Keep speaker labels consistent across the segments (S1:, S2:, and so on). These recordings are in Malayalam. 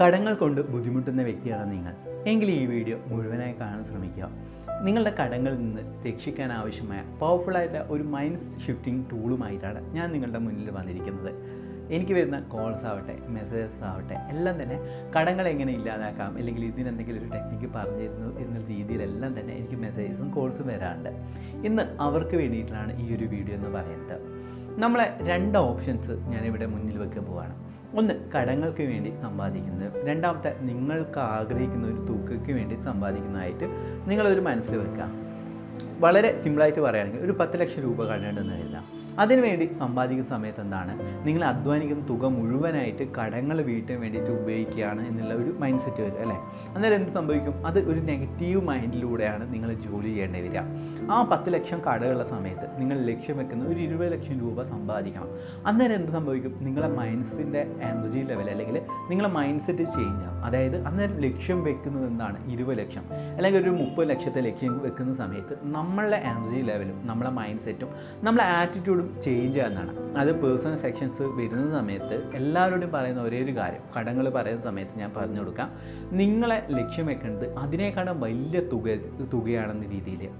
S1: കടങ്ങൾ കൊണ്ട് ബുദ്ധിമുട്ടുന്ന വ്യക്തിയാണ് നിങ്ങൾ. എങ്കിൽ ഈ വീഡിയോ മുഴുവനായി കാണാൻ ശ്രമിക്കുക. നിങ്ങളുടെ കടങ്ങളിൽ നിന്ന് രക്ഷിക്കാൻ ആവശ്യമായ പവർഫുള്ളായിട്ടുള്ള ഒരു മൈൻഡ് ഷിഫ്റ്റിംഗ് ടൂളുമായിട്ടാണ് ഞാൻ നിങ്ങളുടെ മുന്നിൽ വന്നിരിക്കുന്നത്. എനിക്ക് വരുന്ന കോൾസ് ആവട്ടെ മെസ്സേജസ് ആവട്ടെ എല്ലാം തന്നെ കടങ്ങൾ എങ്ങനെ ഇല്ലാതാക്കാം അല്ലെങ്കിൽ ഇതിനെന്തെങ്കിലും ഒരു ടെക്നിക്ക് പറഞ്ഞിരുന്നു എന്ന രീതിയിലെല്ലാം തന്നെ എനിക്ക് മെസ്സേജസും കോൾസും വരാറുണ്ട്. ഇന്ന് അവർക്ക് വേണ്ടിയിട്ടാണ് ഈ ഒരു വീഡിയോ എന്ന് പറയുന്നത്. നമ്മളെ രണ്ട് ഓപ്ഷൻസ് ഞാനിവിടെ മുന്നിൽ വെക്കാൻ പോവാണ്. ഒന്ന് കടങ്ങൾക്ക് വേണ്ടി സമ്പാദിക്കുന്നത് രണ്ടാമത്തെ നിങ്ങൾക്ക് ആഗ്രഹിക്കുന്ന ഒരു തൂക്കയ്ക്ക് വേണ്ടി സമ്പാദിക്കുന്നതായിട്ട് നിങ്ങളൊരു മനസ്സിൽ വെക്കുക. വളരെ സിമ്പിളായിട്ട് പറയുകയാണെങ്കിൽ ഒരു പത്ത് ലക്ഷം രൂപ കരുതാം അതിനുവേണ്ടി സമ്പാദിക്കുന്ന സമയത്ത് എന്താണ്? നിങ്ങൾ അധ്വാനിക്കുന്ന തുക മുഴുവനായിട്ട് കടങ്ങൾ വീട്ടാൻ വേണ്ടിയിട്ട് ഉപയോഗിക്കുകയാണ് എന്നുള്ള ഒരു മൈൻഡ് സെറ്റ് വരും അല്ലേ? അന്നേരം എന്ത് സംഭവിക്കും? അത് ഒരു നെഗറ്റീവ് മൈൻഡിലൂടെയാണ് നിങ്ങൾ ജോലി ചെയ്യേണ്ടി വരിക. ആ പത്ത് ലക്ഷം കടകളുള്ള സമയത്ത് നിങ്ങൾ ലക്ഷ്യം വെക്കുന്ന ഒരു ഇരുപത് ലക്ഷം രൂപ സമ്പാദിക്കണം. അന്നേരം എന്ത് സംഭവിക്കും? നിങ്ങളെ മൈൻഡ്സിന്റെ എനർജി ലെവൽ അല്ലെങ്കിൽ നിങ്ങളെ മൈൻഡ് സെറ്റ് ചേഞ്ച് ആവും. അതായത് അന്നേരം ലക്ഷ്യം വെക്കുന്നത് എന്താണ്? ഇരുപത് ലക്ഷം. അല്ലെങ്കിൽ ഒരു മുപ്പത് ലക്ഷത്തെ ലക്ഷ്യം വെക്കുന്ന സമയത്ത് നമ്മളുടെ എനർജി ലെവലും നമ്മളെ മൈൻഡ് സെറ്റും നമ്മളെ ആറ്റിറ്റ്യൂഡും ചേഞ്ച് ആകുന്നതാണ് അത് പേഴ്സണൽ സെക്ഷൻസ് വരുന്ന സമയത്ത് എല്ലാവരോടും പറയുന്ന ഒരേ ഒരു കാര്യം. കടങ്ങൾ പറയുന്ന സമയത്ത് ഞാൻ പറഞ്ഞു കൊടുക്കാം. നിങ്ങളെ ലക്ഷ്യം വെക്കേണ്ടത് അതിനേക്കാളും വലിയ തുക തുകയാണെന്ന രീതിയിൽ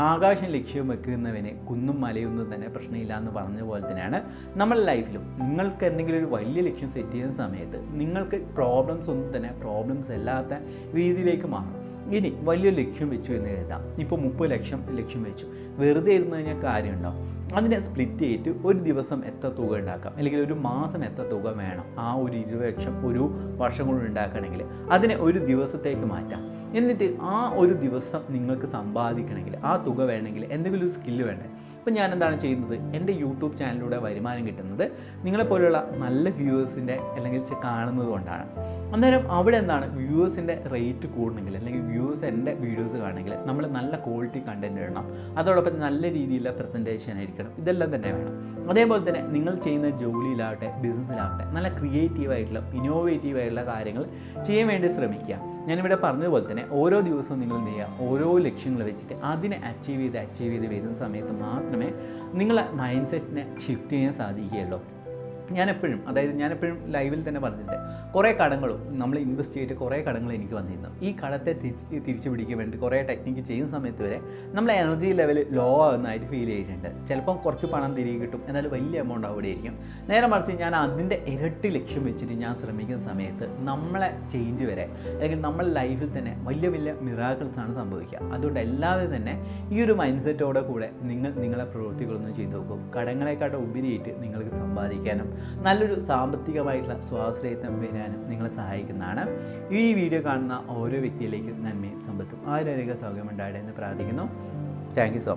S1: ആകാശം ലക്ഷ്യം വെക്കുന്നവനെ കുന്നും മലയൊന്നും തന്നെ പ്രശ്നമില്ല എന്ന് പറഞ്ഞ പോലെ തന്നെയാണ് നമ്മുടെ ലൈഫിലും നിങ്ങൾക്ക് എന്തെങ്കിലും ഒരു വലിയ ലക്ഷ്യം സെറ്റ് ചെയ്യുന്ന സമയത്ത് നിങ്ങൾക്ക് പ്രോബ്ലംസ് ഒന്നും തന്നെ പ്രോബ്ലംസ് അല്ലാത്ത രീതിയിലേക്ക് മാറും. ഇനി വലിയ ലക്ഷ്യം വെച്ചു എന്ന് കരുതാം. ഇപ്പോൾ മുപ്പത് ലക്ഷം ലക്ഷ്യം വെച്ചു. വെറുതെ ഇരുന്ന് കഴിഞ്ഞാൽ കാര്യമുണ്ടാവും. അതിനെ സ്പ്ലിറ്റ് ചെയ്തിട്ട് ഒരു ദിവസം എത്ര തുക ഉണ്ടാക്കാം? അല്ലെങ്കിൽ ഒരു മാസം എത്ര തുക വേണം? ആ ഒരു ഇരുപത് ലക്ഷം ഒരു വർഷം കൊണ്ട് ഉണ്ടാക്കണമെങ്കിൽ അതിനെ ഒരു ദിവസത്തേക്ക് മാറ്റാം. എന്നിട്ട് ആ ഒരു ദിവസം നിങ്ങൾക്ക് സമ്പാദിക്കണമെങ്കിൽ ആ തുക വേണമെങ്കിൽ എന്തെങ്കിലും ഒരു സ്കില്ല് വേണ്ടേ? ഇപ്പം ഞാൻ എന്താണ് ചെയ്യുന്നത്? എന്റെ യൂട്യൂബ് ചാനലിലൂടെ വരുമാനം കിട്ടുന്നത് നിങ്ങളെപ്പോലെയുള്ള നല്ല വ്യൂവേഴ്സിന്റെ അല്ലെങ്കിൽ കാണുന്നത് കൊണ്ടാണ്. അന്നേരം അവിടെ എന്താണ് വ്യൂവേഴ്സിന്റെ റേറ്റ് കൂടണമെങ്കിൽ അല്ലെങ്കിൽ വ്യൂവേഴ്സ് എന്റെ വീഡിയോസ് കാണണമെങ്കിൽ നമ്മൾ നല്ല ക്വാളിറ്റി കണ്ടന്റ് ഇടണം. അതോടൊപ്പം നല്ല രീതിയിലുള്ള പ്രസന്റേഷൻ ആയിരിക്കണം. ഇതെല്ലാം തന്നെ വേണം. അതേപോലെ തന്നെ നിങ്ങൾ ചെയ്യുന്ന ജോലിയിലാവട്ടെ ബിസിനസ്സിലാവട്ടെ നല്ല ക്രിയേറ്റീവ് ആയിട്ടുള്ള ഇന്നോവേറ്റീവ് ആയിട്ടുള്ള കാര്യങ്ങൾ ചെയ്യാൻ വേണ്ടി ശ്രമിക്കുക. ഞാനിവിടെ പറഞ്ഞതുപോലെ തന്നെ ഓരോ ദിവസവും നിങ്ങൾ എന്ത് ചെയ്യുക? ഓരോ ലക്ഷ്യങ്ങൾ വെച്ചിട്ട് അതിനെ അച്ചീവ് ചെയ്ത് അച്ചീവ് ചെയ്ത് വരുന്ന സമയത്ത് മാത്രമേ നിങ്ങളെ മൈൻഡ് സെറ്റിനെ ഷിഫ്റ്റ് ചെയ്യാൻ സാധിക്കുകയുള്ളൂ. ഞാൻ എപ്പോഴും അതായത് ഞാൻ എപ്പോഴും ലൈവിൽ തന്നെ പറഞ്ഞിട്ടുണ്ട്. കുറേ കടങ്ങളും നമ്മൾ ഇൻവെസ്റ്റ് ചെയ്തിട്ട് കുറേ കടങ്ങൾ എനിക്ക് വന്നിരുന്നു. ഈ കടത്തെ തിരിച്ച് പിടിക്കാൻ വേണ്ടി കുറേ ടെക്നിക്ക് ചെയ്യുന്ന സമയത്ത് വരെ നമ്മൾ എനർജി ലെവൽ ലോ ആകുന്നതായിട്ട് ഫീൽ ചെയ്തിട്ടുണ്ട്. ചിലപ്പം കുറച്ച് പണം തിരികെ കിട്ടും എന്നാലും വലിയ എമൗണ്ട് അവിടെ ആയിരിക്കും. നേരെ മറിച്ച് ഞാൻ അതിന്റെ ഇരട്ടി ലക്ഷ്യം വെച്ചിട്ട് ഞാൻ ശ്രമിക്കുന്ന സമയത്ത് നമ്മളെ ചേഞ്ച് വരെ അല്ലെങ്കിൽ നമ്മളെ ലൈഫിൽ തന്നെ വലിയ വലിയ മിറാക്കിൾസാണ് സംഭവിക്കുക. അതുകൊണ്ട് എല്ലാവരും തന്നെ ഈ ഒരു മൈൻഡ് സെറ്റോടെ കൂടെ നിങ്ങൾ നിങ്ങളെ പ്രവൃത്തികളൊന്നും ചെയ്തു നോക്കും. കടങ്ങളെക്കാട്ട് ഉപരിയായിട്ട് നിങ്ങൾക്ക് സമ്പാദിക്കാനും നല്ലൊരു സാമ്പത്തികമായിട്ടുള്ള സ്വാശ്രയത്വം വരാനും നിങ്ങളെ സഹായിക്കുന്നതാണ്. ഈ വീഡിയോ കാണുന്ന ഓരോ വ്യക്തിയിലേക്കും നന്മയും സമ്പത്തും ആരോഗ്യ സൗകര്യം ഉണ്ടാകട്ടെ എന്ന് പ്രാർത്ഥിക്കുന്നു. Thank you so